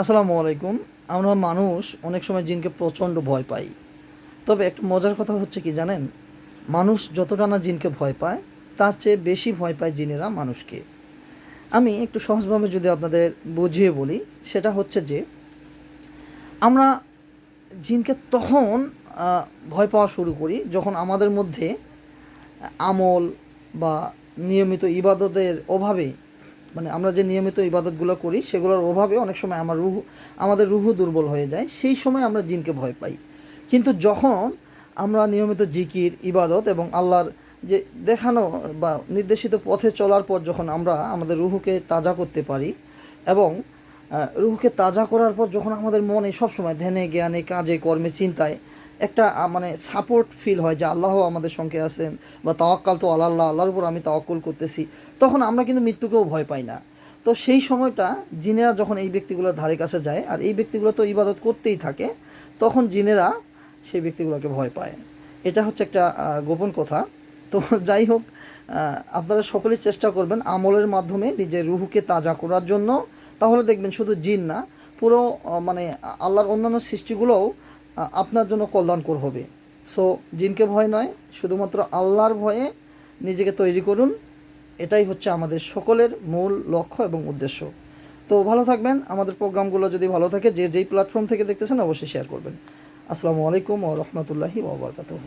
আসসালামু আলাইকুম। আমরা মানুষ অনেক সময় জিনকে প্রচণ্ড ভয় পাই। তবে একটা মজার কথা হচ্ছে কি জানেন? মানুষ যতটা না জিনকে ভয় পায়, তার চেয়ে বেশি ভয় পায় জিনেরা মানুষকে। আমি একটু সহজভাবে যদি আপনাদের বুঝিয়ে বলি, সেটা হচ্ছে যে, আমরা জিনকে তখন ভয় পাওয়া শুরু করি যখন আমাদের মধ্যে আমল বা নিয়মিত ইবাদতের অভাবে মানে আমরা যে নিয়মিত ইবাদতগুলো করি, সেগুলোর অভাবে অনেক সময় আমার রুহু, আমাদের রুহু দুর্বল হয়ে যায়। সেই সময় আমরা জিনকে ভয় পাই। কিন্তু যখন আমরা নিয়মিত জিকির, ইবাদত এবং আল্লাহর যে দেখানো বা নির্দেশিত পথে চলার পর যখন আমরা আমাদের রুহুকে তাজা করতে পারি এবং রুহুকে তাজা করার পর যখন আমাদের মনে সবসময় ধ্যানে, জ্ঞানে, কাজে, কর্মে, চিন্তায় একটা মানে সাপোর্ট ফিল হয় যে আল্লাহ আমাদের সঙ্গে আছেন বা তাওয়াক্কাল তো আল্লাহ আল্লাহ আল্লাহর উপর আমি তাওয়াক্কুল করতেছি, তখন আমরা কিন্তু মৃত্যুকেও ভয় পাই না। তো সেই সময়টা জিনেরা যখন এই ব্যক্তিগুলোর ধারে কাছে যায়, আর এই ব্যক্তিগুলো তো ইবাদত করতেই থাকে, তখন জিনেরা সেই ব্যক্তিগুলোকে ভয় পায়। এটা হচ্ছে একটা গোপন কথা। তো যাই হোক আপনারা সকলেই চেষ্টা করবেন আমলের মাধ্যমে নিজের রুহুকে তাজা করার জন্য। তাহলে দেখবেন শুধু জিন না, পুরো মানে আল্লাহর অন্যান্য সৃষ্টিগুলোও আপনার জন্য কল্যাণকর হবে। সো জিনকে ভয় নয়, শুধুমাত্র আল্লাহর ভয়ে নিজেকে তৈরি করুন, এটাই হচ্ছে আমাদের সকলের মূল লক্ষ্য এবং উদ্দেশ্য। তো ভালো থাকবেন, আমাদের প্রোগ্রামগুলো যদি ভালো থাকে, যে যেই প্ল্যাটফর্ম থেকে দেখতেছেন, অবশ্যই শেয়ার করবেন। আসসালামু আলাইকুম ও রহমতুল্লাহি ওবরকাতুহ